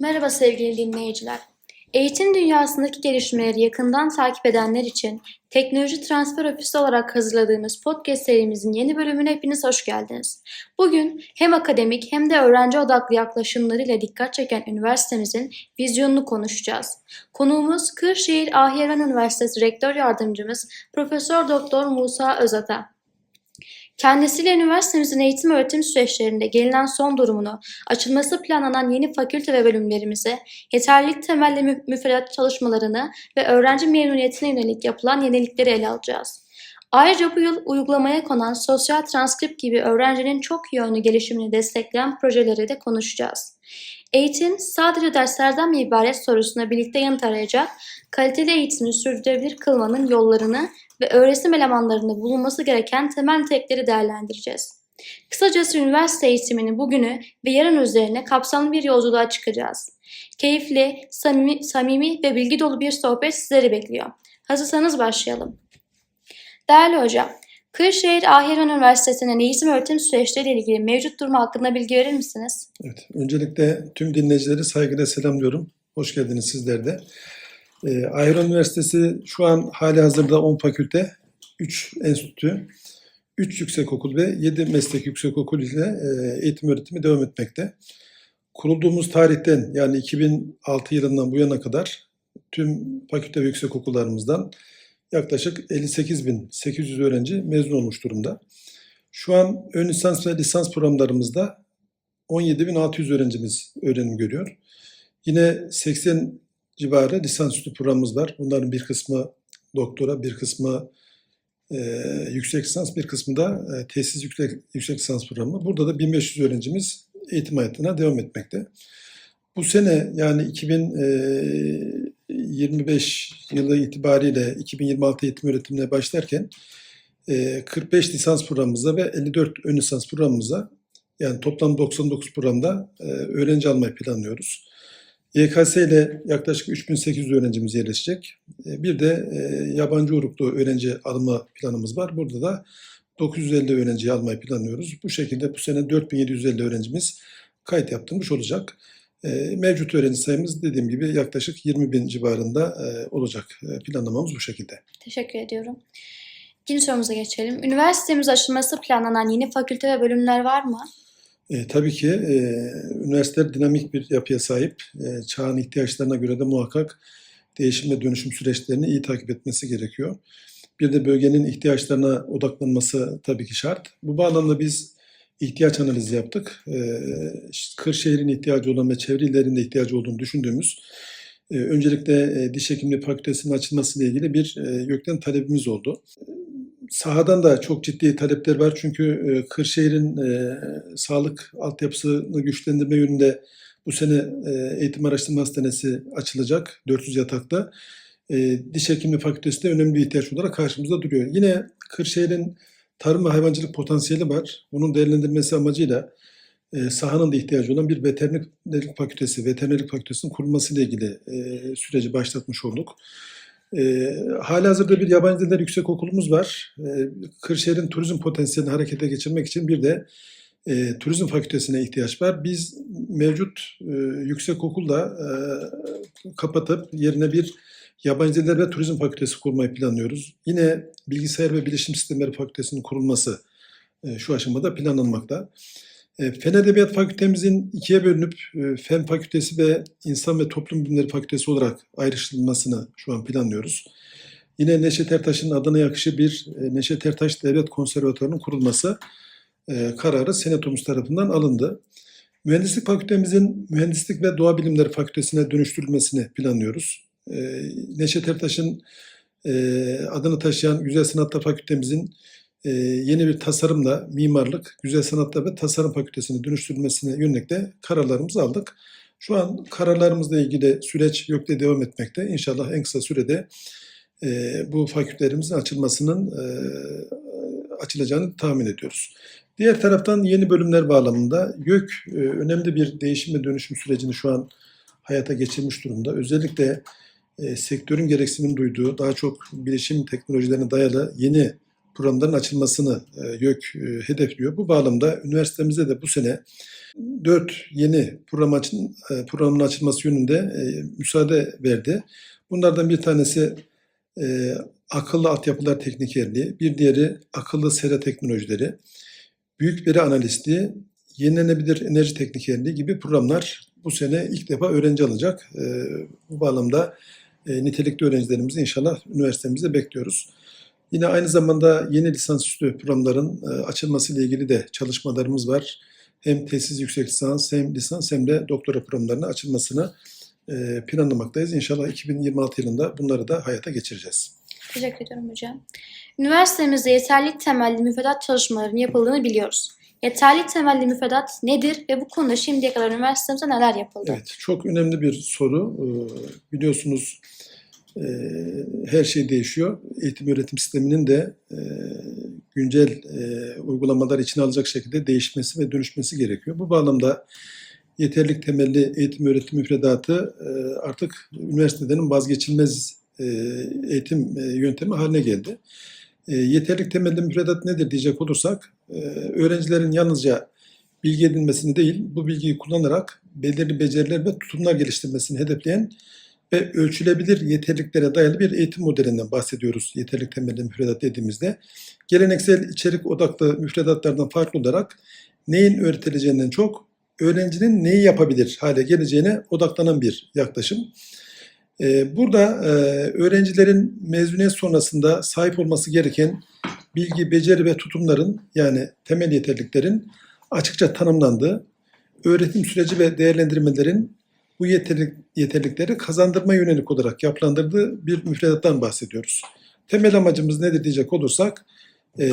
Merhaba sevgili dinleyiciler. Eğitim dünyasındaki gelişmeleri yakından takip edenler için Teknoloji Transfer Ofisi olarak hazırladığımız podcast serimizin yeni bölümüne hepiniz hoş geldiniz. Bugün hem akademik hem de öğrenci odaklı yaklaşımlarıyla dikkat çeken üniversitemizin vizyonunu konuşacağız. Konuğumuz Kırşehir Ahyeran Üniversitesi Rektör Yardımcımız Profesör Doktor Musa Özata. Kendisiyle üniversitemizin eğitim öğretim süreçlerinde gelinen son durumunu, açılması planlanan yeni fakülte ve bölümlerimize, yeterlilik temelli mü- müfredat çalışmalarını ve öğrenci memnuniyetine yönelik yapılan yenilikleri ele alacağız. Ayrıca bu yıl uygulamaya konan sosyal transkript gibi öğrencinin çok yönlü gelişimini destekleyen projeleri de konuşacağız. Eğitim sadece derslerden mi ibaret sorusuna birlikte yanıt arayacak, kaliteli eğitimi sürdürülebilir kılmanın yollarını ve öğretim elemanlarında bulunması gereken temel nitelikleri değerlendireceğiz. Kısacası üniversite eğitiminin bugünü ve yarın üzerine kapsamlı bir yolculuğa çıkacağız. Keyifli, samimi, samimi ve bilgi dolu bir sohbet sizleri bekliyor. Hazırsanız başlayalım. Değerli hocam, Kırşehir Ahyeran Üniversitesi'nin eğitim öğretim süreçleriyle ilgili mevcut durumu hakkında bilgi verir misiniz? Evet, öncelikle tüm dinleyicileri saygıyla selamlıyorum. Hoş geldiniz sizler de. Ee, Ahira Üniversitesi şu an hali hazırda 10 fakülte, 3 enstitü, 3 yüksekokul ve 7 meslek yüksekokul ile e, eğitim öğretimi devam etmekte. Kurulduğumuz tarihten yani 2006 yılından bu yana kadar tüm fakülte ve yüksekokullarımızdan yaklaşık 58.800 öğrenci mezun olmuş durumda. Şu an ön lisans ve lisans programlarımızda 17.600 öğrencimiz öğrenim görüyor. Yine 80 civarı lisansüstü programımız var. Bunların bir kısmı doktora, bir kısmı e, yüksek lisans, bir kısmı da e, tesis yüksek, yüksek lisans programı. Burada da 1500 öğrencimiz eğitim hayatına devam etmekte. Bu sene yani 2025 yılı itibariyle 2026 eğitim öğretimine başlarken e, 45 lisans programımıza ve 54 ön lisans programımıza yani toplam 99 programda e, öğrenci almayı planlıyoruz. YKS ile yaklaşık 3800 öğrencimiz yerleşecek. E, bir de e, yabancı uyruklu öğrenci alma planımız var. Burada da 950 öğrenciyi almayı planlıyoruz. Bu şekilde bu sene 4750 öğrencimiz kayıt yaptırmış olacak. E, mevcut öğrenci sayımız dediğim gibi yaklaşık 20 bin civarında e, olacak. E, planlamamız bu şekilde. Teşekkür ediyorum. İkinci sorumuza geçelim. Üniversitemiz açılması planlanan yeni fakülte ve bölümler var mı? E, tabii ki e, üniversiteler dinamik bir yapıya sahip. E, çağın ihtiyaçlarına göre de muhakkak değişim ve dönüşüm süreçlerini iyi takip etmesi gerekiyor. Bir de bölgenin ihtiyaçlarına odaklanması tabii ki şart. Bu bağlamda biz ihtiyaç analizi yaptık. E, işte Kırşehir'in ihtiyacı olan ve çevre illerinde ihtiyacı olduğunu düşündüğümüz e, öncelikle e, diş hekimliği fakültesinin açılmasıyla ilgili bir e, YÖK'ten talebimiz oldu sahadan da çok ciddi talepler var. Çünkü Kırşehir'in sağlık altyapısını güçlendirme yönünde bu sene Eğitim Araştırma Hastanesi açılacak 400 yatakta. Diş Hekimliği Fakültesi de önemli bir ihtiyaç olarak karşımızda duruyor. Yine Kırşehir'in tarım ve hayvancılık potansiyeli var. Bunun değerlendirilmesi amacıyla e, sahanın da ihtiyacı olan bir veterinerlik fakültesi, veterinerlik fakültesinin kurulması ile ilgili e, süreci başlatmış olduk. E, halihazırda bir yabancı diller yüksek okulumuz var. E, Kırşehir'in turizm potansiyelini harekete geçirmek için bir de e, turizm fakültesine ihtiyaç var. Biz mevcut e, yüksek okulda e, kapatıp yerine bir yabancı diller ve turizm fakültesi kurmayı planlıyoruz. Yine bilgisayar ve bilişim sistemleri fakültesinin kurulması e, şu aşamada planlanmakta. E, Fen Edebiyat Fakültemizin ikiye bölünüp e, Fen Fakültesi ve İnsan ve Toplum Bilimleri Fakültesi olarak ayrıştırılmasını şu an planlıyoruz. Yine Neşet Ertaş'ın adına yakışı bir Neşet Ertaş Devlet Konservatuvarı'nın kurulması kararı Senatomuz tarafından alındı. Mühendislik Fakültemizin Mühendislik ve Doğa Bilimleri Fakültesine dönüştürülmesini planlıyoruz. E, Neşet Ertaş'ın e, adını taşıyan Güzel Sanatlar Fakültemizin e, yeni bir tasarımla mimarlık, güzel sanatlar ve tasarım fakültesine dönüştürülmesine yönelik de kararlarımızı aldık. Şu an kararlarımızla ilgili süreç YÖK'te devam etmekte. İnşallah en kısa sürede e, bu fakültelerimizin açılmasının e, açılacağını tahmin ediyoruz. Diğer taraftan yeni bölümler bağlamında YÖK e, önemli bir değişim ve dönüşüm sürecini şu an hayata geçirmiş durumda. Özellikle e, sektörün gereksinim duyduğu daha çok bilişim teknolojilerine dayalı yeni programların açılmasını e, YÖK e, hedefliyor. Bu bağlamda üniversitemizde de bu sene 4 yeni program açın, e, programın açılması yönünde e, müsaade verdi. Bunlardan bir tanesi e, akıllı altyapılar teknikerliği, bir diğeri akıllı sera teknolojileri, büyük veri analisti, yenilenebilir enerji teknikerliği gibi programlar bu sene ilk defa öğrenci alacak. E, bu bağlamda e, nitelikli öğrencilerimizi inşallah üniversitemizde bekliyoruz. Yine aynı zamanda yeni lisansüstü programların e, açılması ile ilgili de çalışmalarımız var. Hem tesis yüksek lisans hem lisans hem de doktora programlarının açılmasını e, planlamaktayız. İnşallah 2026 yılında bunları da hayata geçireceğiz. Teşekkür ediyorum hocam. Üniversitemizde yeterlilik temelli müfredat çalışmalarının yapıldığını biliyoruz. Yeterlilik temelli müfredat nedir ve bu konuda şimdiye kadar üniversitemizde neler yapıldı? Evet, çok önemli bir soru. Ee, Biliyorsunuz e, her şey değişiyor. Eğitim öğretim sisteminin de e, güncel e, uygulamalar içine alacak şekilde değişmesi ve dönüşmesi gerekiyor. Bu bağlamda yeterlilik temelli eğitim öğretim müfredatı e, artık üniversitelerin vazgeçilmez eğitim yöntemi haline geldi. Yeterlilik temelli müfredat nedir diyecek olursak, öğrencilerin yalnızca bilgi edinmesini değil, bu bilgiyi kullanarak belirli beceriler ve tutumlar geliştirmesini hedefleyen ve ölçülebilir yeterliliklere dayalı bir eğitim modelinden bahsediyoruz yeterlilik temelli müfredat dediğimizde. Geleneksel içerik odaklı müfredatlardan farklı olarak neyin öğretileceğinden çok öğrencinin neyi yapabilir hale geleceğine odaklanan bir yaklaşım. Ee, Burada e, öğrencilerin mezuniyet sonrasında sahip olması gereken bilgi, beceri ve tutumların yani temel yeterliliklerin açıkça tanımlandığı, öğretim süreci ve değerlendirmelerin bu yeterlik, yeterlilikleri kazandırma yönelik olarak yapılandırdığı bir müfredattan bahsediyoruz. Temel amacımız nedir diyecek olursak, e,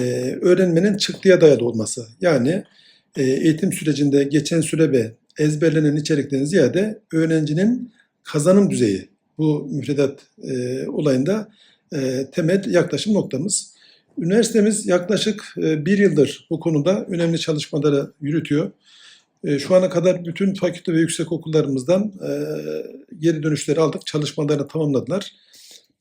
öğrenmenin çıktıya dayalı olması. Yani e, eğitim sürecinde geçen süre ve ezberlenen içerikten ziyade öğrencinin kazanım düzeyi bu müfredat e, olayında e, temel yaklaşım noktamız. Üniversitemiz yaklaşık e, bir yıldır bu konuda önemli çalışmaları yürütüyor. E, şu ana kadar bütün fakülte ve yüksek okullarımızdan e, geri dönüşleri aldık, çalışmalarını tamamladılar.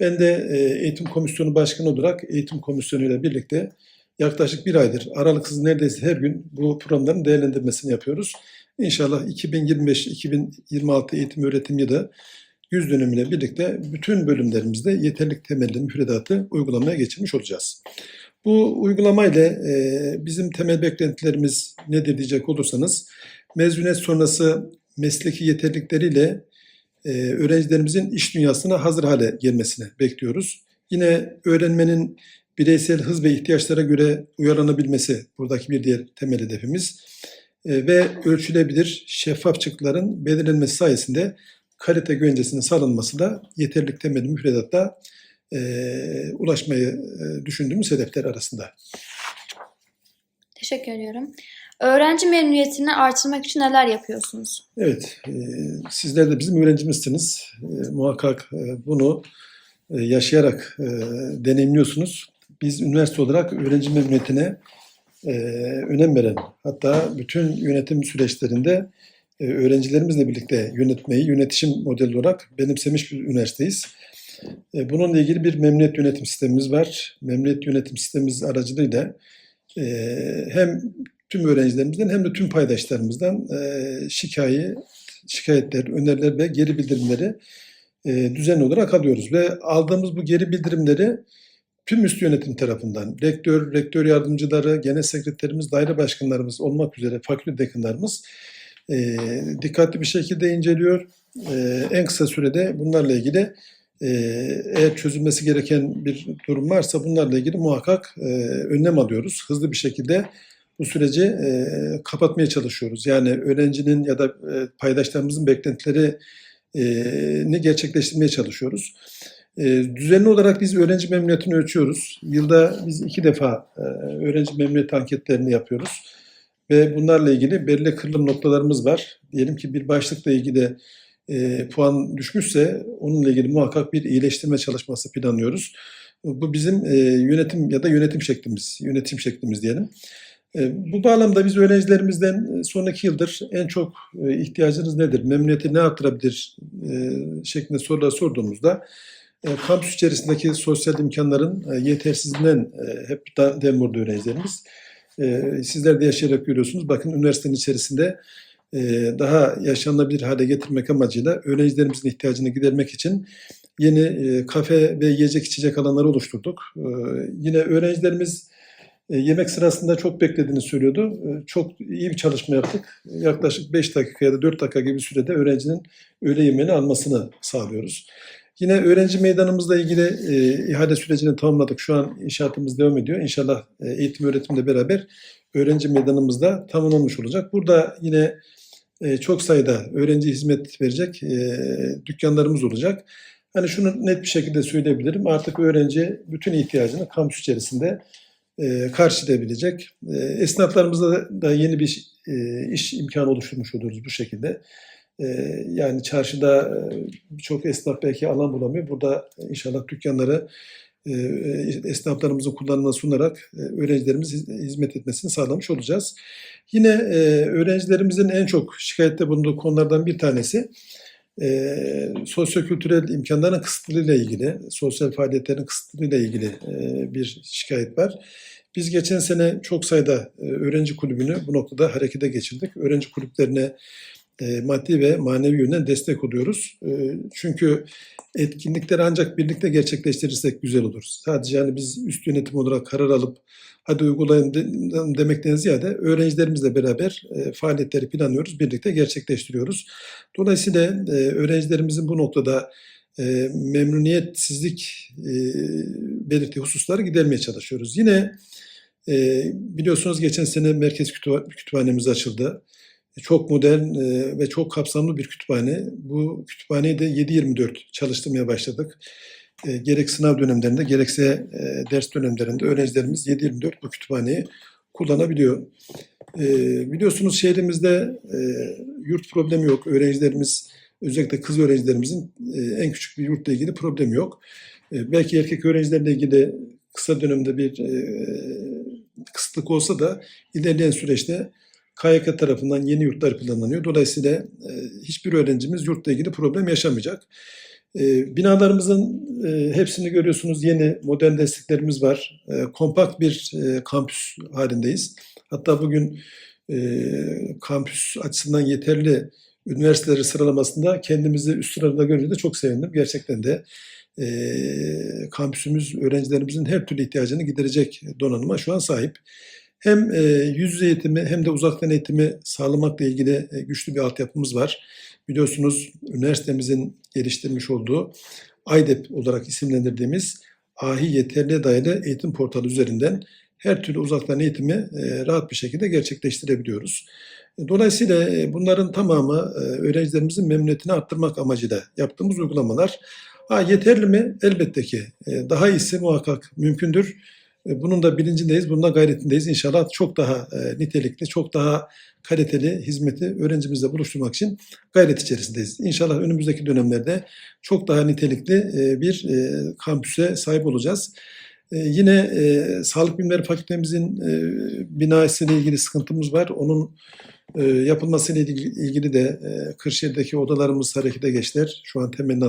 Ben de e, eğitim komisyonu başkanı olarak eğitim komisyonu ile birlikte yaklaşık bir aydır aralıksız neredeyse her gün bu programların değerlendirmesini yapıyoruz. İnşallah 2025-2026 eğitim öğretim yılı yüz dönümüyle birlikte bütün bölümlerimizde yeterlilik temelli müfredatı uygulamaya geçirmiş olacağız. Bu uygulamayla e, bizim temel beklentilerimiz nedir diyecek olursanız mezuniyet sonrası mesleki yeterlilikleriyle e, öğrencilerimizin iş dünyasına hazır hale gelmesini bekliyoruz. Yine öğrenmenin bireysel hız ve ihtiyaçlara göre uyarlanabilmesi buradaki bir diğer temel hedefimiz. E, ve ölçülebilir şeffaf çıktıların belirlenmesi sayesinde kalite güvencesinin sağlanması da yeterlilik temeli müfredatta e, ulaşmayı e, düşündüğümüz hedefler arasında. Teşekkür ediyorum. Öğrenci memnuniyetini artırmak için neler yapıyorsunuz? Evet, e, sizler de bizim öğrencimizsiniz. E, muhakkak e, bunu e, yaşayarak e, deneyimliyorsunuz. Biz üniversite olarak öğrenci memnuniyetine e, önem veren, hatta bütün yönetim süreçlerinde e, öğrencilerimizle birlikte yönetmeyi yönetişim modeli olarak benimsemiş bir üniversiteyiz. E, bununla ilgili bir memnuniyet yönetim sistemimiz var. Memnuniyet yönetim sistemimiz aracılığıyla e, hem tüm öğrencilerimizden hem de tüm paydaşlarımızdan şikayet, şikayetler, öneriler ve geri bildirimleri düzenli olarak alıyoruz. Ve aldığımız bu geri bildirimleri tüm üst yönetim tarafından, rektör, rektör yardımcıları, genel sekreterimiz, daire başkanlarımız olmak üzere fakülte dekanlarımız e, dikkatli bir şekilde inceliyor. E, en kısa sürede bunlarla ilgili e, eğer çözülmesi gereken bir durum varsa bunlarla ilgili muhakkak e, önlem alıyoruz. Hızlı bir şekilde bu süreci e, kapatmaya çalışıyoruz. Yani öğrencinin ya da e, paydaşlarımızın beklentilerini gerçekleştirmeye çalışıyoruz. E, düzenli olarak biz öğrenci memnuniyetini ölçüyoruz. Yılda biz iki defa e, öğrenci memnuniyet anketlerini yapıyoruz. Ve bunlarla ilgili belirli kırılım noktalarımız var. Diyelim ki bir başlıkla ilgili e, puan düşmüşse onunla ilgili muhakkak bir iyileştirme çalışması planlıyoruz. Bu bizim e, yönetim ya da yönetim şeklimiz, yönetim şeklimiz diyelim. E, bu bağlamda biz öğrencilerimizden e, sonraki yıldır en çok ihtiyacınız nedir, memnuniyeti ne arttırabilir şeklinde sorular sorduğumuzda kampüs içerisindeki sosyal imkanların yetersizliğinden hep dem vurdu öğrencilerimiz. E, sizler de yaşayarak görüyorsunuz. Bakın üniversitenin içerisinde daha yaşanabilir hale getirmek amacıyla öğrencilerimizin ihtiyacını gidermek için yeni e, kafe ve yiyecek içecek alanları oluşturduk. E, yine öğrencilerimiz e, yemek sırasında çok beklediğini söylüyordu. E, Çok iyi bir çalışma yaptık. Yaklaşık 5 dakika ya da 4 dakika gibi sürede öğrencinin öğle yemeğini almasını sağlıyoruz. Yine öğrenci meydanımızla ilgili e, ihale sürecini tamamladık. Şu an inşaatımız devam ediyor. İnşallah e, eğitim öğretimle beraber öğrenci meydanımızda tamamlanmış olacak. Burada yine e, çok sayıda öğrenci hizmet verecek e, dükkanlarımız olacak. Hani şunu net bir şekilde söyleyebilirim. Artık öğrenci bütün ihtiyacını kampüs içerisinde e, karşılayabilecek. E, esnaflarımızda da, yeni bir iş imkanı oluşturmuş oluyoruz bu şekilde. Yani çarşıda e, birçok esnaf belki alan bulamıyor. Burada inşallah dükkanları esnaflarımızın kullanımına sunarak e, öğrencilerimiz hiz- hizmet etmesini sağlamış olacağız. Yine e, öğrencilerimizin en çok şikayette bulunduğu konulardan bir tanesi e, sosyokültürel imkanların kısıtlılığıyla ilgili, sosyal faaliyetlerin kısıtlılığıyla ilgili e, bir şikayet var. Biz geçen sene çok sayıda e, öğrenci kulübünü bu noktada harekete geçirdik. Öğrenci kulüplerine e, maddi ve manevi yönden destek oluyoruz. E, çünkü etkinlikleri ancak birlikte gerçekleştirirsek güzel olur. Sadece yani biz üst yönetim olarak karar alıp hadi uygulayın de- demekten ziyade öğrencilerimizle beraber e, faaliyetleri planlıyoruz, birlikte gerçekleştiriyoruz. Dolayısıyla öğrencilerimizin bu noktada e, memnuniyetsizlik belirttiği hususları gidermeye çalışıyoruz. Yine biliyorsunuz geçen sene merkez kütüpha- kütüphanemiz açıldı. Çok modern e, ve çok kapsamlı bir kütüphane. Bu kütüphaneyi de 7-24 çalıştırmaya başladık. E, gerek sınav dönemlerinde gerekse e, ders dönemlerinde öğrencilerimiz 7-24 bu kütüphaneyi kullanabiliyor. Biliyorsunuz şehrimizde yurt problemi yok. Öğrencilerimiz özellikle kız öğrencilerimizin en küçük bir yurtla ilgili problemi yok. Belki erkek öğrencilerle ilgili kısa dönemde bir kısıtlık olsa da ilerleyen süreçte KYK tarafından yeni yurtlar planlanıyor. Dolayısıyla e, hiçbir öğrencimiz yurtla ilgili problem yaşamayacak. E, binalarımızın e, hepsini görüyorsunuz yeni modern desteklerimiz var. E, kompakt bir e, kampüs halindeyiz. Hatta bugün e, kampüs açısından yeterli üniversiteleri sıralamasında kendimizi üst sırada görünce de çok sevindim. Gerçekten de e, kampüsümüz öğrencilerimizin her türlü ihtiyacını giderecek donanıma şu an sahip. Hem e, yüz yüze eğitimi hem de uzaktan eğitimi sağlamakla ilgili e, güçlü bir altyapımız var. Biliyorsunuz üniversitemizin geliştirmiş olduğu AYDEP olarak isimlendirdiğimiz AHİ Yeterliğe Dayalı Eğitim Portalı üzerinden her türlü uzaktan eğitimi e, rahat bir şekilde gerçekleştirebiliyoruz. Dolayısıyla bunların tamamı öğrencilerimizin memnuniyetini arttırmak amacıyla yaptığımız uygulamalar. Ha, yeterli mi? Elbette ki. Daha iyisi muhakkak mümkündür. E, Bunun da bilincindeyiz, bunun da gayretindeyiz. İnşallah çok daha e, nitelikli, çok daha kaliteli hizmeti öğrencimizle buluşturmak için gayret içerisindeyiz. İnşallah önümüzdeki dönemlerde çok daha nitelikli e, bir kampüse sahip olacağız. Yine Sağlık Bilimleri Fakültemizin e, binasıyla ilgili sıkıntımız var. Onun e, yapılmasıyla ilgili, ilgili de e, Kırşehir'deki odalarımız harekete geçtiler. Şu an temelini.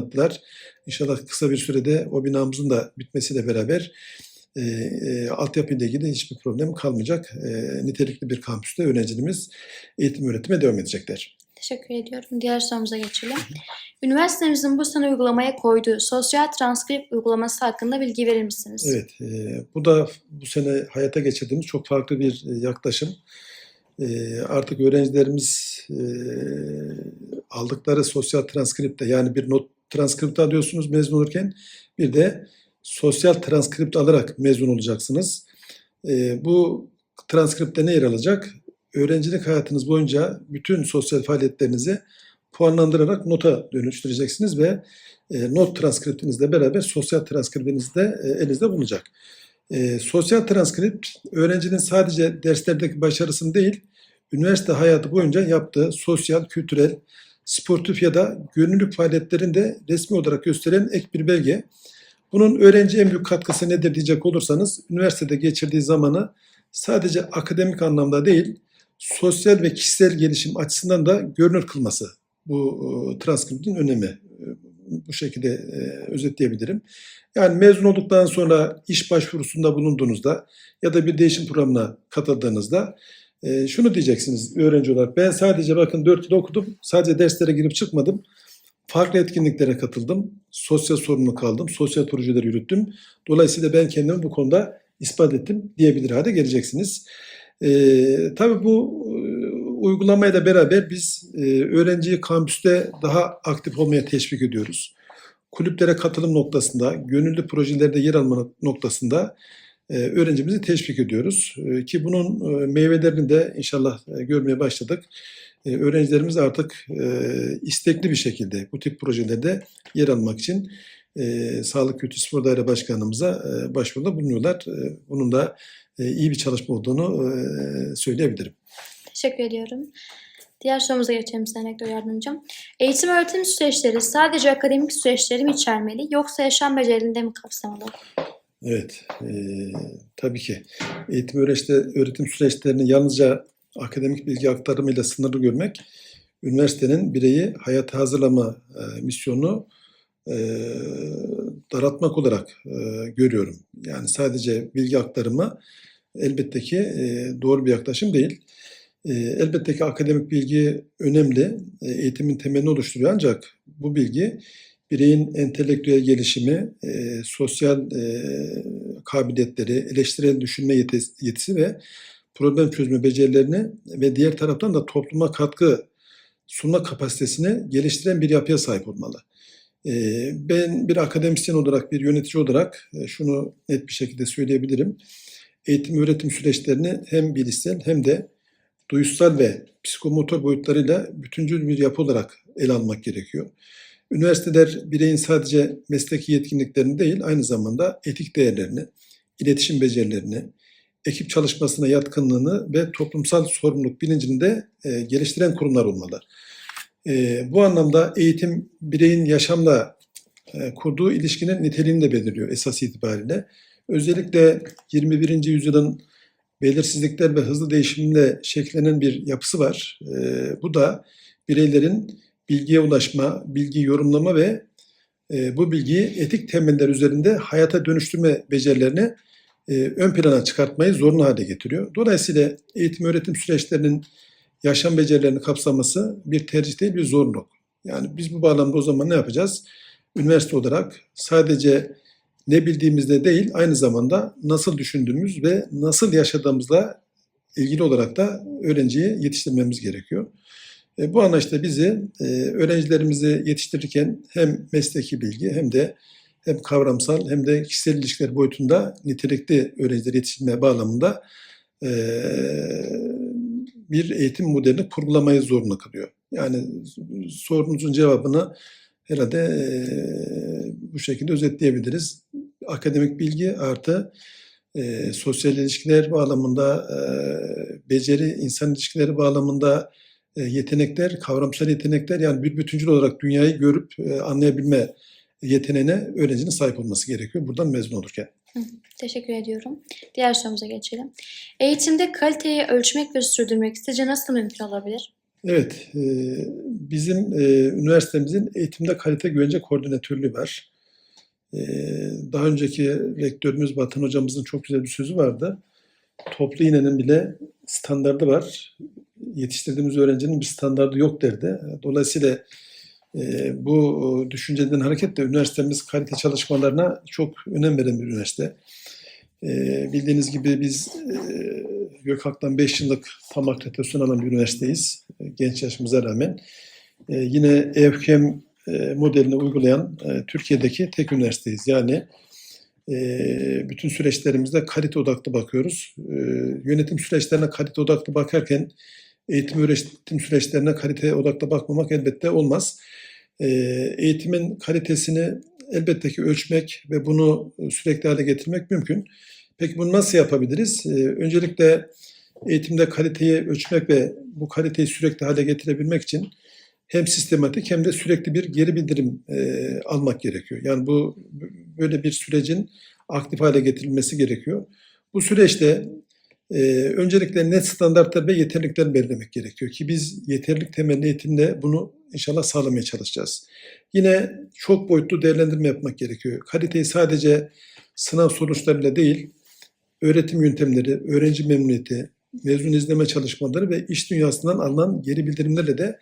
İnşallah kısa bir sürede o binamızın da bitmesiyle beraber e, e, altyapıyla ilgili hiçbir problem kalmayacak. E, nitelikli bir kampüste öğrencilerimiz eğitim öğretime devam edecekler. Teşekkür ediyorum. Diğer sorumuza geçelim. Üniversitemizin bu sene uygulamaya koyduğu sosyal transkript uygulaması hakkında bilgi verir misiniz? Evet, e, bu da bu sene hayata geçirdiğimiz çok farklı bir e, yaklaşım. E, artık öğrencilerimiz e, aldıkları sosyal transkripte yani bir not transkript alıyorsunuz mezun olurken bir de sosyal transkript alarak mezun olacaksınız. E, bu transkripte ne yer alacak? Öğrencilik hayatınız boyunca bütün sosyal faaliyetlerinizi puanlandırarak nota dönüştüreceksiniz ve e, not transkriptinizle beraber sosyal transkriptiniz de e, elinizde bulunacak. E, sosyal transkript öğrencinin sadece derslerdeki başarısını değil, üniversite hayatı boyunca yaptığı sosyal, kültürel, sportif ya da gönüllülük faaliyetlerini de resmi olarak gösteren ek bir belge. Bunun öğrenci en büyük katkısı nedir diyecek olursanız, üniversitede geçirdiği zamanı sadece akademik anlamda değil, sosyal ve kişisel gelişim açısından da görünür kılması bu e, transkriptin önemi. E, bu şekilde e, özetleyebilirim. Yani mezun olduktan sonra iş başvurusunda bulunduğunuzda ya da bir değişim programına katıldığınızda e, şunu diyeceksiniz öğrenci olarak. Ben sadece bakın 4 yıl okudum. Sadece derslere girip çıkmadım. Farklı etkinliklere katıldım. Sosyal sorumluluk aldım. Sosyal projeler yürüttüm. Dolayısıyla ben kendimi bu konuda ispat ettim diyebilir hale geleceksiniz. Ee, tabii bu e, uygulamayla beraber biz e, öğrenciyi kampüste daha aktif olmaya teşvik ediyoruz. Kulüplere katılım noktasında, gönüllü projelerde yer alma noktasında e, öğrencimizi teşvik ediyoruz. E, ki bunun e, meyvelerini de inşallah e, görmeye başladık. E, öğrencilerimiz artık e, istekli bir şekilde bu tip projelerde yer almak için e, Sağlık Kültür Spor Daire Başkanımıza e, başvuruda bulunuyorlar. E, bunun da e, iyi bir çalışma olduğunu e, söyleyebilirim. Teşekkür ediyorum. Diğer sorumuza geçelim Sayın Rektör Yardımcım. Eğitim öğretim süreçleri sadece akademik süreçleri mi içermeli yoksa yaşam becerilerinde mi kapsamalı? Evet, e, tabii ki eğitim öğretim, öğretim süreçlerini yalnızca akademik bilgi aktarımıyla sınırlı görmek, üniversitenin bireyi hayata hazırlama e, misyonunu e, daraltmak olarak e, görüyorum. Yani sadece bilgi aktarımı elbette ki e, doğru bir yaklaşım değil. E, elbette ki akademik bilgi önemli, e, eğitimin temelini oluşturuyor ancak bu bilgi bireyin entelektüel gelişimi, e, sosyal e, kabiliyetleri, eleştirel düşünme yetisi ve problem çözme becerilerini ve diğer taraftan da topluma katkı sunma kapasitesini geliştiren bir yapıya sahip olmalı. E, ben bir akademisyen olarak, bir yönetici olarak e, şunu net bir şekilde söyleyebilirim. Eğitim öğretim süreçlerini hem bilişsel hem de duyusal ve psikomotor boyutlarıyla bütüncül bir yapı olarak ele almak gerekiyor. Üniversiteler bireyin sadece mesleki yetkinliklerini değil, aynı zamanda etik değerlerini, iletişim becerilerini, ekip çalışmasına yatkınlığını ve toplumsal sorumluluk bilincini de e, geliştiren kurumlar olmalı. E, bu anlamda eğitim bireyin yaşamla e, kurduğu ilişkinin niteliğini de belirliyor esas itibariyle. Özellikle 21. yüzyılın belirsizlikler ve hızlı değişimle şekillenen bir yapısı var. E, bu da bireylerin bilgiye ulaşma, bilgi yorumlama ve e, bu bilgiyi etik temeller üzerinde hayata dönüştürme becerilerini e, ön plana çıkartmayı zorunlu hale getiriyor. Dolayısıyla eğitim öğretim süreçlerinin yaşam becerilerini kapsaması bir tercih değil bir zorunluluk. Yani biz bu bağlamda o zaman ne yapacağız? Üniversite olarak sadece ne bildiğimizde değil aynı zamanda nasıl düşündüğümüz ve nasıl yaşadığımızla ilgili olarak da öğrenciyi yetiştirmemiz gerekiyor. E, bu anlayışla bizi e, öğrencilerimizi yetiştirirken hem mesleki bilgi hem de hem kavramsal hem de kişisel ilişkiler boyutunda nitelikli öğrencileri yetiştirme bağlamında e, bir eğitim modelini kurgulamayı zorunlu kılıyor. Yani sorunuzun cevabını herhalde e, bu şekilde özetleyebiliriz. Akademik bilgi artı e, sosyal ilişkiler bağlamında, e, beceri, insan ilişkileri bağlamında e, yetenekler, kavramsal yetenekler yani bir bütüncül olarak dünyayı görüp e, anlayabilme yeteneğine öğrencinin sahip olması gerekiyor buradan mezun olurken. Teşekkür ediyorum. Diğer sorumuza geçelim. Eğitimde kaliteyi ölçmek ve sürdürmek sizce nasıl mümkün olabilir? Evet, e, bizim e, üniversitemizin eğitimde kalite güvence koordinatörlüğü var. E, daha önceki rektörümüz Batan hocamızın çok güzel bir sözü vardı. Toplu iğnenin bile standardı var. Yetiştirdiğimiz öğrencinin bir standardı yok derdi. Dolayısıyla bu düşünceden hareketle üniversitemiz kalite çalışmalarına çok önem veren bir üniversite. E, bildiğiniz gibi biz e, Gökak'tan 5 yıllık tam akreditasyon alan bir üniversiteyiz. E, genç yaşımıza rağmen. E, yine EFKEM e, modelini uygulayan Türkiye'deki tek üniversiteyiz. Yani bütün süreçlerimizde kalite odaklı bakıyoruz. Yönetim süreçlerine kalite odaklı bakarken eğitim öğretim süreçlerine kalite odaklı bakmamak elbette olmaz. E, eğitimin kalitesini elbette ki ölçmek ve bunu sürekli hale getirmek mümkün. Peki bunu nasıl yapabiliriz? E, öncelikle eğitimde kaliteyi ölçmek ve bu kaliteyi sürekli hale getirebilmek için hem sistematik hem de sürekli bir geri bildirim e, almak gerekiyor. Yani bu böyle bir sürecin aktif hale getirilmesi gerekiyor. Bu süreçte e, öncelikle net standartlar ve yeterlilikler belirlemek gerekiyor ki biz yeterlilik temelli eğitimde bunu inşallah sağlamaya çalışacağız. Yine çok boyutlu değerlendirme yapmak gerekiyor. Kaliteyi sadece sınav sonuçlarıyla değil, öğretim yöntemleri, öğrenci memnuniyeti, mezun izleme çalışmaları ve iş dünyasından alınan geri bildirimlerle de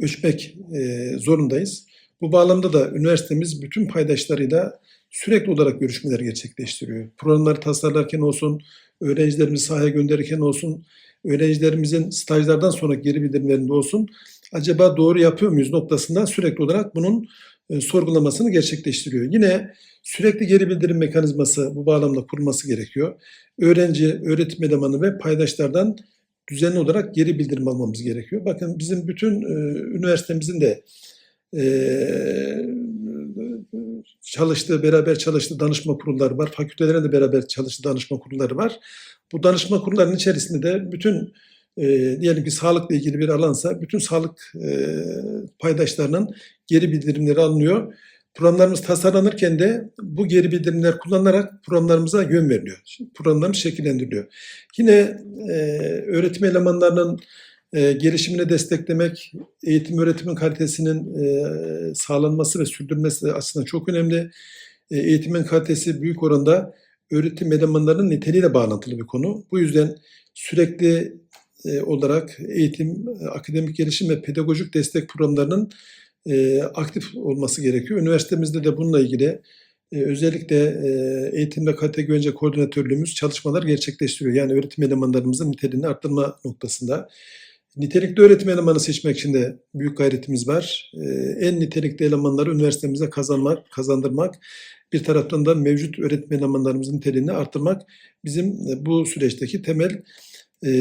ölçmek e, zorundayız. Bu bağlamda da üniversitemiz bütün paydaşlarıyla sürekli olarak görüşmeler gerçekleştiriyor. Programları tasarlarken olsun, öğrencilerimizi sahaya gönderirken olsun, öğrencilerimizin stajlardan sonraki geri bildirimlerinde olsun, acaba doğru yapıyor muyuz noktasında sürekli olarak bunun e, sorgulamasını gerçekleştiriyor. Yine sürekli geri bildirim mekanizması bu bağlamda kurulması gerekiyor. Öğrenci, öğretim elemanı ve paydaşlardan düzenli olarak geri bildirim almamız gerekiyor. Bakın bizim bütün e, üniversitemizin de e, çalıştığı, beraber çalıştığı danışma kurulları var. Fakültelerin de beraber çalıştığı danışma kurulları var. Bu danışma kurullarının içerisinde de bütün e, diyelim ki sağlıkla ilgili bir alansa bütün sağlık e, paydaşlarının geri bildirimleri alınıyor. Programlarımız tasarlanırken de bu geri bildirimler kullanılarak programlarımıza yön veriliyor. Programlarımız şekillendiriliyor. Yine e, öğretim elemanlarının e, gelişimini desteklemek, eğitim öğretimin kalitesinin e, sağlanması ve sürdürülmesi açısından çok önemli. E, eğitimin kalitesi büyük oranda öğretim elemanlarının niteliğiyle bağlantılı bir konu. Bu yüzden sürekli e, olarak eğitim, akademik gelişim ve pedagojik destek programlarının e, aktif olması gerekiyor. Üniversitemizde de bununla ilgili e, özellikle e, eğitim kalite güvence koordinatörlüğümüz çalışmalar gerçekleştiriyor. Yani öğretim elemanlarımızın niteliğini arttırma noktasında. Nitelikli öğretim elemanı seçmek için de büyük gayretimiz var. E, en nitelikli elemanları üniversitemize kazanmak, kazandırmak, bir taraftan da mevcut öğretim elemanlarımızın niteliğini arttırmak bizim e, bu süreçteki temel e,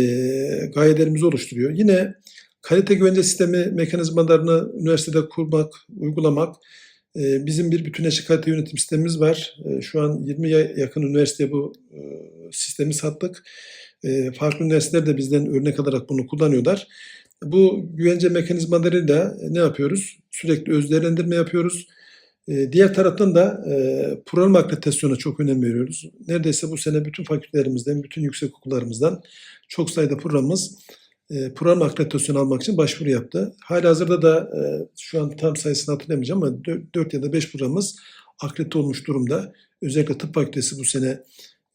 gayelerimizi oluşturuyor. Yine kalite güvence sistemi mekanizmalarını üniversitede kurmak, uygulamak, e, bizim bir bütünleşik kalite yönetim sistemimiz var. Şu an 20'ye yakın üniversiteye bu sistemi sattık. E, farklı üniversiteler de bizden örnek alarak bunu kullanıyorlar. Bu güvence mekanizmalarıyla ne yapıyoruz? Sürekli özdeğerlendirme yapıyoruz. E, diğer taraftan da e, program akreditasyona çok önem veriyoruz. Neredeyse bu sene bütün fakültelerimizden, bütün yüksek okullarımızdan çok sayıda programımız e, program akreditasyonu almak için başvuru yaptı. Halihazırda da e, şu an tam sayısını hatırlamayacağım ama 4 ya da 5 programımız akredite olmuş durumda. Özellikle tıp fakültesi bu sene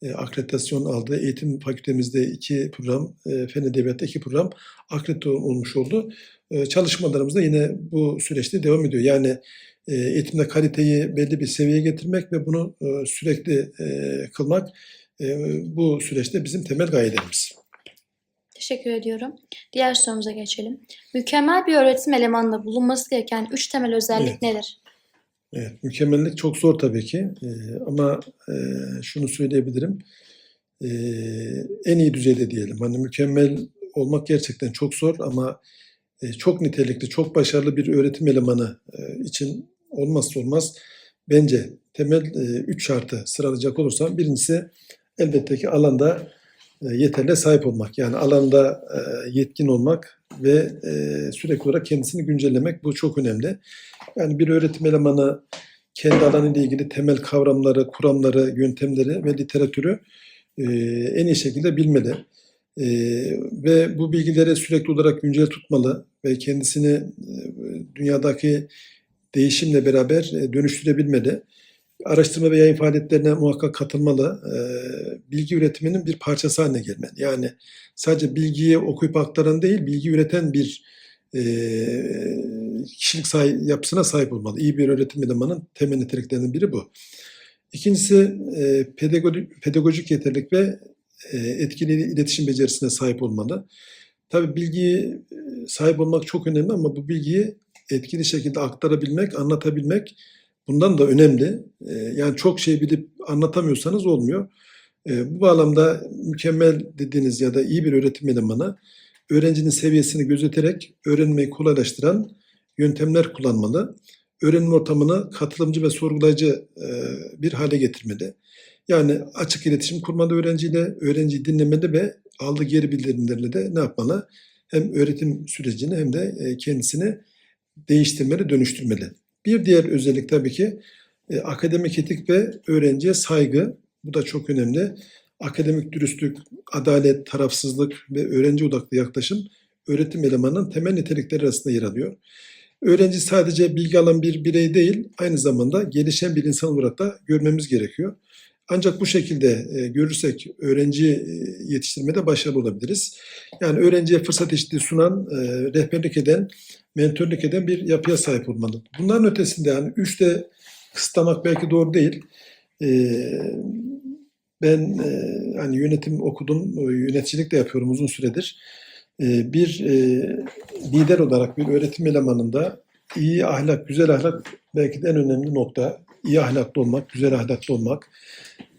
e, akreditasyon aldı. Eğitim fakültemizde iki program, e, fen edebiyatta iki program akredite olmuş oldu. E, çalışmalarımız da yine bu süreçte devam ediyor. Yani e, eğitimde kaliteyi belli bir seviyeye getirmek ve bunu e, sürekli e, kılmak e, bu süreçte bizim temel gayelerimiz. Teşekkür ediyorum. Diğer sorumuza geçelim. Mükemmel bir öğretim elemanında bulunması gereken üç temel özellik Evet. nedir? Evet, mükemmellik çok zor tabii ki Ee, ama e, şunu söyleyebilirim. Ee, en iyi düzeyde diyelim. Hani mükemmel olmak gerçekten çok zor ama e, çok nitelikli, çok başarılı bir öğretim elemanı e, için olmazsa olmaz. Bence temel e, üç şartı sıralayacak olursam birincisi elbette ki alanda e, yeterli sahip olmak. Yani alanda e, yetkin olmak ve e, sürekli olarak kendisini güncellemek bu çok önemli. Yani bir öğretim elemanı kendi alanıyla ilgili temel kavramları, kuramları, yöntemleri ve literatürü en iyi şekilde bilmeli. Ve bu bilgileri sürekli olarak güncel tutmalı ve kendisini dünyadaki değişimle beraber dönüştürebilmeli. Araştırma ve yayın faaliyetlerine muhakkak katılmalı. E, bilgi üretiminin bir parçası haline gelmeli. Yani sadece bilgiyi okuyup aktaran değil, bilgi üreten bir e, kişilik sahi- yapısına sahip olmalı. İyi bir öğretim elemanın temel niteliklerinden biri bu. İkincisi e, pedagojik, yeterlilik ve e, etkili iletişim becerisine sahip olmalı. Tabii bilgiyi e, sahip olmak çok önemli ama bu bilgiyi etkili şekilde aktarabilmek, anlatabilmek bundan da önemli. E, yani çok şey bilip anlatamıyorsanız olmuyor. E, bu bağlamda mükemmel dediğiniz ya da iyi bir öğretim elemanı öğrencinin seviyesini gözeterek öğrenmeyi kolaylaştıran yöntemler kullanmalı. Öğrenim ortamını katılımcı ve sorgulayıcı e, bir hale getirmeli. Yani açık iletişim kurmalı öğrenciyle, öğrenciyi dinlemeli ve aldığı geri bildirimlerle de ne yapmalı? Hem öğretim sürecini hem de e, kendisini değiştirmeli, dönüştürmeli. Bir diğer özellik tabii ki e, akademik etik ve öğrenciye saygı. Bu da çok önemli. Akademik dürüstlük, adalet, tarafsızlık ve öğrenci odaklı yaklaşım öğretim elemanının temel nitelikleri arasında yer alıyor. Öğrenci sadece bilgi alan bir birey değil, aynı zamanda gelişen bir insan olarak da görmemiz gerekiyor. Ancak bu şekilde e, görürsek öğrenci e, yetiştirmede başarılı olabiliriz. Yani öğrenciye fırsat eşitliği sunan, e, rehberlik eden, mentörlük eden bir yapıya sahip olmalı. Bunların ötesinde yani üçte kısıtlamak belki doğru değil. Ben e, hani yönetim okudum, yöneticilik de yapıyorum uzun süredir. Bir lider olarak bir öğretim elemanında iyi ahlak, güzel ahlak belki de en önemli nokta. İyi ahlaklı olmak, güzel ahlaklı olmak.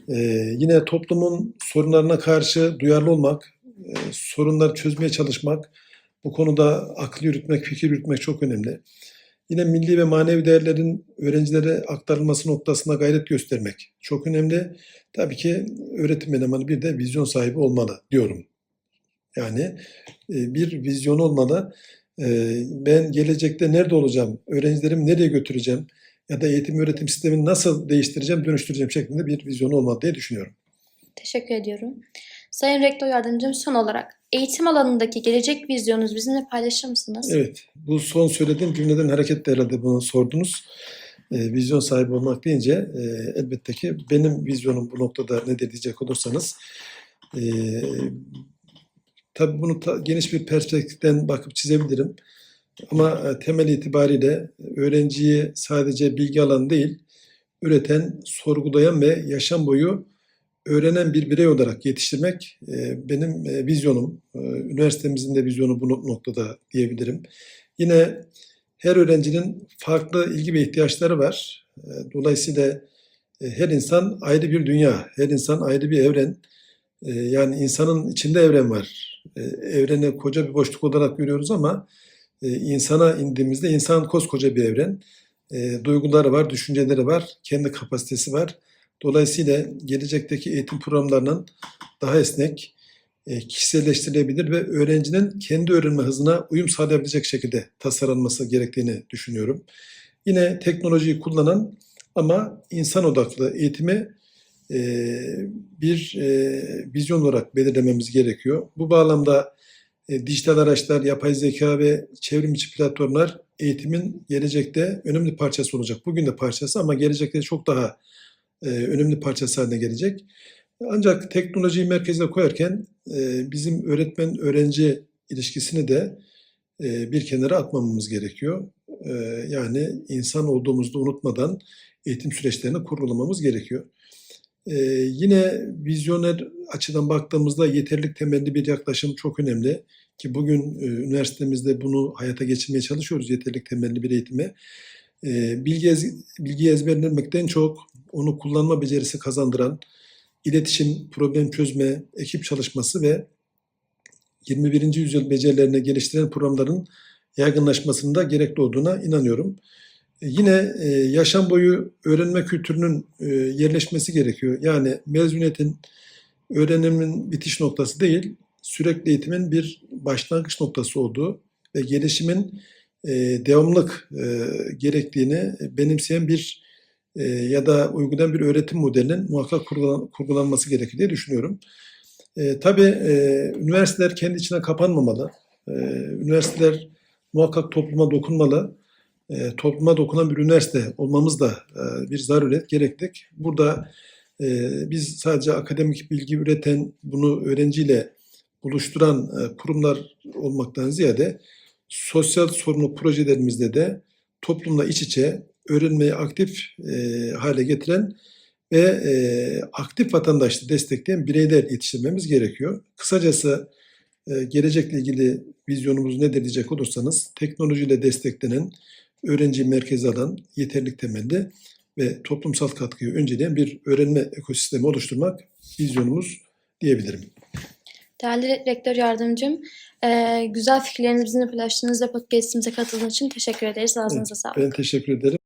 E, yine toplumun sorunlarına karşı duyarlı olmak, e, sorunları çözmeye çalışmak, bu konuda akıl yürütmek, fikir yürütmek çok önemli. Yine milli ve manevi değerlerin öğrencilere aktarılması noktasında gayret göstermek çok önemli. Tabii ki öğretim elemanı bir de vizyon sahibi olmalı diyorum. Yani e, bir vizyon olmalı. E, Ben gelecekte nerede olacağım, öğrencilerimi nereye götüreceğim ya da eğitim öğretim sistemini nasıl değiştireceğim, dönüştüreceğim şeklinde bir vizyon olmalı diye düşünüyorum. Teşekkür ediyorum. Sayın Rektör Yardımcım son olarak eğitim alanındaki gelecek vizyonunuz bizimle paylaşır mısınız? Evet, bu son söylediğim cümleden hareketle herhalde bunu sordunuz. E, vizyon sahibi olmak deyince e, elbette ki benim vizyonum bu noktada nedir diyecek olursanız e, tabii bunu ta- geniş bir perspektiften bakıp çizebilirim. Ama e, temel itibariyle öğrenciyi sadece bilgi alan değil, üreten, sorgulayan ve yaşam boyu öğrenen bir birey olarak yetiştirmek e, benim e, vizyonum. Üniversitemizin de vizyonu bu nok- noktada diyebilirim. Yine her öğrencinin farklı ilgi ve ihtiyaçları var. Dolayısıyla her insan ayrı bir dünya, her insan ayrı bir evren. Yani insanın içinde evren var. Evreni koca bir boşluk olarak görüyoruz ama e, insana indiğimizde insan koskoca bir evren. E, Duyguları var, düşünceleri var, kendi kapasitesi var. Dolayısıyla gelecekteki eğitim programlarının daha esnek, e, kişiselleştirilebilir ve öğrencinin kendi öğrenme hızına uyum sağlayabilecek şekilde tasarlanması gerektiğini düşünüyorum. Yine teknolojiyi kullanan ama insan odaklı eğitimi e, bir e, vizyon olarak belirlememiz gerekiyor. Bu bağlamda e, dijital araçlar, yapay zeka ve çevrim içi platformlar eğitimin gelecekte önemli parçası olacak. Bugün de parçası ama gelecekte çok daha e, önemli parçası haline gelecek. Ancak teknolojiyi merkeze koyarken e, bizim öğretmen-öğrenci ilişkisini de bir kenara atmamamız gerekiyor. Yani insan olduğumuzu unutmadan eğitim süreçlerini kurgulamamız gerekiyor. E, yine vizyoner açıdan baktığımızda yeterlilik temelli bir yaklaşım çok önemli. Ki bugün e, üniversitemizde bunu hayata geçirmeye çalışıyoruz yeterlilik temelli bir eğitime. E, bilgi, ez, bilgi ezberlemekten çok onu kullanma becerisi kazandıran iletişim, problem çözme, ekip çalışması ve 21. yüzyıl becerilerini geliştiren programların yaygınlaşmasında gerekli olduğuna inanıyorum. E, Yine e, yaşam boyu öğrenme kültürünün e, yerleşmesi gerekiyor. Yani mezuniyetin öğrenimin bitiş noktası değil, sürekli eğitimin bir başlangıç noktası olduğu ve gelişimin devamlık e, gerektiğini benimseyen bir ya da uygulayan bir öğretim modelinin muhakkak kurgulan- kurgulanması gerekir diye düşünüyorum. E, tabii üniversiteler kendi içine kapanmamalı. Üniversiteler muhakkak topluma dokunmalı. E, topluma dokunan bir üniversite olmamız da e, bir zaruret, gereklik. Burada e, biz sadece akademik bilgi üreten, bunu öğrenciyle buluşturan e, kurumlar olmaktan ziyade sosyal sorumluluk projelerimizde de toplumla iç içe öğrenmeyi aktif e, hale getiren ve e, aktif vatandaşlığı destekleyen bireyler yetiştirmemiz gerekiyor. Kısacası e, gelecekle ilgili vizyonumuz nedir diyecek olursanız teknolojiyle desteklenen, öğrenciyi merkeze alan, yeterlik temelli ve toplumsal katkıyı önceleyen bir öğrenme ekosistemi oluşturmak vizyonumuz diyebilirim. Değerli Rektör Yardımcım, e, güzel fikirlerinizi bizimle paylaştığınız ve podcastimize katıldığınız için teşekkür ederiz. Ağzınıza sağlık. Ben teşekkür ederim.